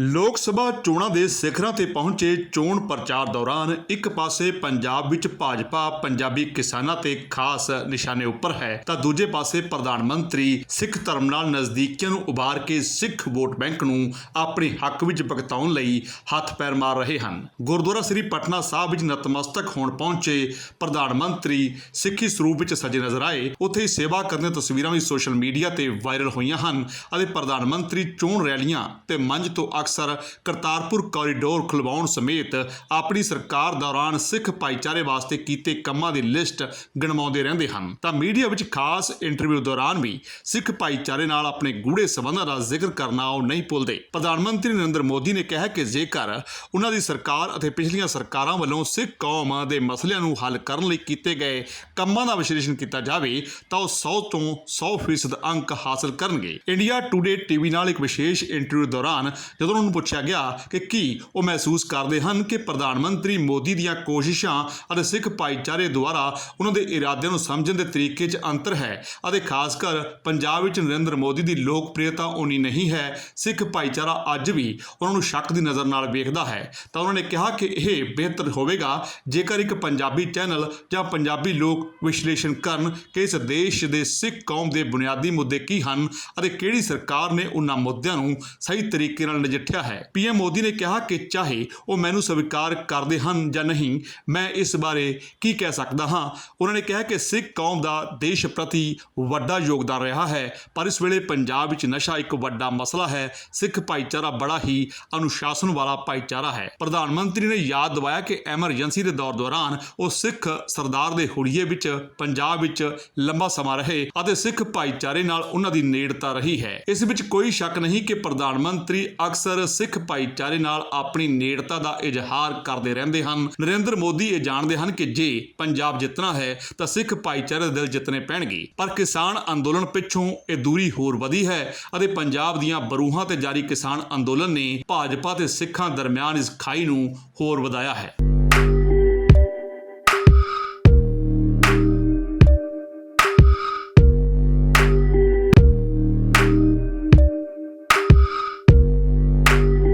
ਲੋਕ ਸਭਾ ਚੋਣਾਂ ਦੇ ਸਿਖਰਾਂ ਤੇ ਪਹੁੰਚੇ ਚੋਣ ਪ੍ਰਚਾਰ ਦੌਰਾਨ ਇੱਕ ਪਾਸੇ ਪੰਜਾਬ ਵਿੱਚ ਭਾਜਪਾ, ਪੰਜਾਬੀ ਕਿਸਾਨਾਂ ਤੇ ਖਾਸ ਨਿਸ਼ਾਨੇ ਉੱਪਰ ਹੈ, ਤਾਂ ਦੂਜੇ ਪਾਸੇ ਪ੍ਰਧਾਨ ਮੰਤਰੀ ਸਿੱਖ ਧਰਮ ਨਾਲ ਨਜ਼ਦੀਕੀਆਂ ਨੂੰ ਉਭਾਰ ਕੇ ਸਿੱਖ ਵੋਟ ਬੈਂਕ ਨੂੰ ਆਪਣੇ ਹੱਕ ਵਿੱਚ ਭਗਤਾਉਣ ਲਈ ਹੱਥ ਪੈਰ ਮਾਰ ਰਹੇ ਹਨ। ਗੁਰਦੁਆਰਾ ਸ੍ਰੀ ਪਟਨਾ ਸਾਹਿਬ ਵਿੱਚ ਨਤਮਸਤਕ ਹੋਣ ਪਹੁੰਚੇ ਪ੍ਰਧਾਨ ਮੰਤਰੀ ਸਿੱਖੀ ਸਰੂਪ ਵਿੱਚ ਸਜੇ ਨਜ਼ਰ ਆਏ। ਉੱਥੇ ਹੀ ਸੇਵਾ ਕਰਨ ਦੀਆਂ ਤਸਵੀਰਾਂ ਵੀ ਸੋਸ਼ਲ ਮੀਡੀਆ ਤੇ ਵਾਇਰਲ ਹੋਈਆਂ ਹਨ ਅਤੇ ਪ੍ਰਧਾਨ ਮੰਤਰੀ ਚੋਣ ਰੈਲੀਆਂ ਤੇ ਮੰਚ ਤੋਂ ਅਕਸਰ ਕਰਤਾਰਪੁਰ ਕੋਰੀਡੋਰ ਖੁਲਵਾਉਣ ਸਮੇਤ ਆਪਣੀ ਸਰਕਾਰ ਦੌਰਾਨ ਸਿੱਖ ਭਾਈਚਾਰੇ ਵਾਸਤੇ ਕੀਤੇ ਕੰਮਾਂ ਦੀ ਲਿਸਟ ਗਿਣਵਾਉਂਦੇ ਰਹਿੰਦੇ ਹਨ। ਤਾਂ ਮੀਡੀਆ ਵਿੱਚ ਖਾਸ ਇੰਟਰਵਿਊ ਦੌਰਾਨ ਵੀ ਸਿੱਖ ਭਾਈਚਾਰੇ ਨਾਲ ਆਪਣੇ ਗੂੜੇ ਸਬੰਧਾਂ ਦਾ ਜ਼ਿਕਰ ਕਰਨਾ ਉਹ ਨਹੀਂ ਭੁੱਲਦੇ। ਪ੍ਰਧਾਨ ਮੰਤਰੀ ਨਰਿੰਦਰ ਮੋਦੀ ਨੇ ਕਿਹਾ ਕਿ ਜੇਕਰ ਉਹਨਾਂ ਦੀ ਸਰਕਾਰ ਅਤੇ ਪਿਛਲੀਆਂ ਸਰਕਾਰਾਂ ਵੱਲੋਂ ਸਿੱਖ ਕੌਮ ਦੇ ਮਸਲਿਆਂ ਨੂੰ ਹੱਲ ਕਰਨ ਲਈ ਕੀਤੇ ਗਏ ਕੰਮਾਂ ਦਾ ਵਿਸ਼ਲੇਸ਼ਣ ਕੀਤਾ ਜਾਵੇ, ਤਾਂ ਉਹ 100 ਤੋਂ 100% ਅੰਕ ਹਾਸਲ ਕਰਨਗੇ। ਇੰਡੀਆ ਟੂਡੇ ਟੀਵੀ ਨਾਲ ਇੱਕ ਵਿਸ਼ੇਸ਼ ਇੰਟਰਵਿਊ ਦੌਰਾਨ ਜਦੋਂ ਉਹਨਾਂ ਨੂੰ ਪੁੱਛਿਆ ਗਿਆ ਕਿ ਕੀ ਉਹ ਮਹਿਸੂਸ ਕਰਦੇ ਹਨ ਕਿ ਪ੍ਰਧਾਨ ਮੰਤਰੀ ਮੋਦੀ ਦੀਆਂ ਕੋਸ਼ਿਸ਼ਾਂ ਅਤੇ ਸਿੱਖ ਭਾਈਚਾਰੇ ਦੁਆਰਾ ਉਹਨਾਂ ਦੇ ਇਰਾਦਿਆਂ ਨੂੰ ਸਮਝਣ ਦੇ ਤਰੀਕੇ 'ਚ ਅੰਤਰ ਹੈ ਅਤੇ ਖਾਸ ਕਰ ਪੰਜਾਬ ਵਿੱਚ ਨਰਿੰਦਰ ਮੋਦੀ ਦੀ ਲੋਕਪ੍ਰਿਯਤਾ ਉਨੀ ਨਹੀਂ ਹੈ, ਸਿੱਖ ਭਾਈਚਾਰਾ ਅੱਜ ਵੀ ਉਹਨਾਂ ਨੂੰ ਸ਼ੱਕ ਦੀ ਨਜ਼ਰ ਨਾਲ ਵੇਖਦਾ ਹੈ। ਤਾਂ ਉਹਨਾਂ ਨੇ ਕਿਹਾ ਕਿ ਇਹ ਬਿਹਤਰ ਹੋਵੇਗਾ ਜੇਕਰ ਇੱਕ ਪੰਜਾਬੀ ਚੈਨਲ ਜਾਂ ਪੰਜਾਬੀ ਲੋਕ ਵਿਸ਼ਲੇਸ਼ਣ ਕਰਨ ਕਿ ਇਸ ਦੇਸ਼ ਦੇ ਸਿੱਖ ਕੌਮ ਦੇ ਬੁਨਿਆਦੀ ਮੁੱਦੇ ਕੀ ਹਨ ਅਤੇ ਕਿਹੜੀ ਸਰਕਾਰ ਨੇ ਉਹਨਾਂ ਮੁੱਦਿਆਂ ਨੂੰ ਸਹੀ ਤਰੀਕੇ ਨਾਲ ਨਜਿੱਠ ਨਜਿੱਠਿਆ ਹੈ। ਪੀਐਮ ਮੋਦੀ ਨੇ ਕਿਹਾ ਕਿ ਚਾਹੇ ਉਹ ਮੈਨੂੰ ਸਵੀਕਾਰ ਕਰਦੇ ਹਨ ਜਾਂ ਨਹੀਂ, ਮੈਂ ਇਸ ਬਾਰੇ ਕੀ ਕਹਿ ਸਕਦਾ ਹਾਂ? ਉਹਨਾਂ ਨੇ ਕਿਹਾ ਕਿ ਸਿੱਖ ਕੌਮ ਦਾ ਦੇਸ਼ ਪ੍ਰਤੀ ਵੱਡਾ ਯੋਗਦਾਨ ਰਿਹਾ ਹੈ, ਪਰ ਇਸ ਵੇਲੇ ਪੰਜਾਬ ਵਿੱਚ ਨਸ਼ਾ ਇੱਕ ਵੱਡਾ ਮਸਲਾ ਹੈ। ਸਿੱਖ ਭਾਈਚਾਰਾ ਬੜਾ ਹੀ ਅਨੁਸ਼ਾਸਨ ਵਾਲਾ ਭਾਈਚਾਰਾ ਹੈ। ਪ੍ਰਧਾਨ ਮੰਤਰੀ ਨੇ ਯਾਦ ਦਿਵਾਇਆ ਕਿ ਐਮਰਜੈਂਸੀ ਦੇ ਦੌਰ ਦੌਰਾਨ ਉਹ ਸਿੱਖ ਸਰਦਾਰ ਦੇ ਹੁੜੀਏ ਵਿੱਚ, ਪੰਜਾਬ ਵਿੱਚ ਲੰਬਾ ਸਮਾਂ ਰਹੇ ਅਤੇ ਸਿੱਖ ਭਾਈਚਾਰੇ ਨਾਲ ਉਹਨਾਂ ਦੀ ਨੇੜਤਾ ਰਹੀ ਹੈ। ਇਸ ਵਿੱਚ ਕੋਈ ਸ਼ੱਕ ਨਹੀਂ ਕਿ ਪ੍ਰਧਾਨ ਮੰਤਰੀ ਅਕਸਰ ਸਿੱਖ ਭਾਈਚਾਰੇ ਨਾਲ ਆਪਣੀ ਨੇੜਤਾ ਦਾ ਇਜ਼ਹਾਰ ਕਰਦੇ ਰਹਿੰਦੇ ਹਨ। ਨਰਿੰਦਰ ਮੋਦੀ ਇਹ ਜਾਣਦੇ ਹਨ ਕਿ ਜੇ ਪੰਜਾਬ ਜਿੱਤਣਾ ਹੈ ਤਾਂ ਸਿੱਖ ਭਾਈਚਾਰੇ ਦੇ ਦਿਲ ਜਿੱਤਣੇ ਪੈਣਗੇ। ਪਰ ਕਿਸਾਨ ਅੰਦੋਲਨ ਪਿੱਛੋਂ ਇਹ ਦੂਰੀ ਹੋਰ ਵਧੀ ਹੈ ਅਤੇ ਪੰਜਾਬ ਦੀਆਂ ਬਰੂਹਾਂ ਤੇ ਜਾਰੀ ਕਿਸਾਨ ਅੰਦੋਲਨ ਨੇ ਭਾਜਪਾ ਤੇ ਸਿੱਖਾਂ ਦਰਮਿਆਨ ਇਸ ਖਾਈ ਨੂੰ ਹੋਰ ਵਧਾਇਆ ਹੈ।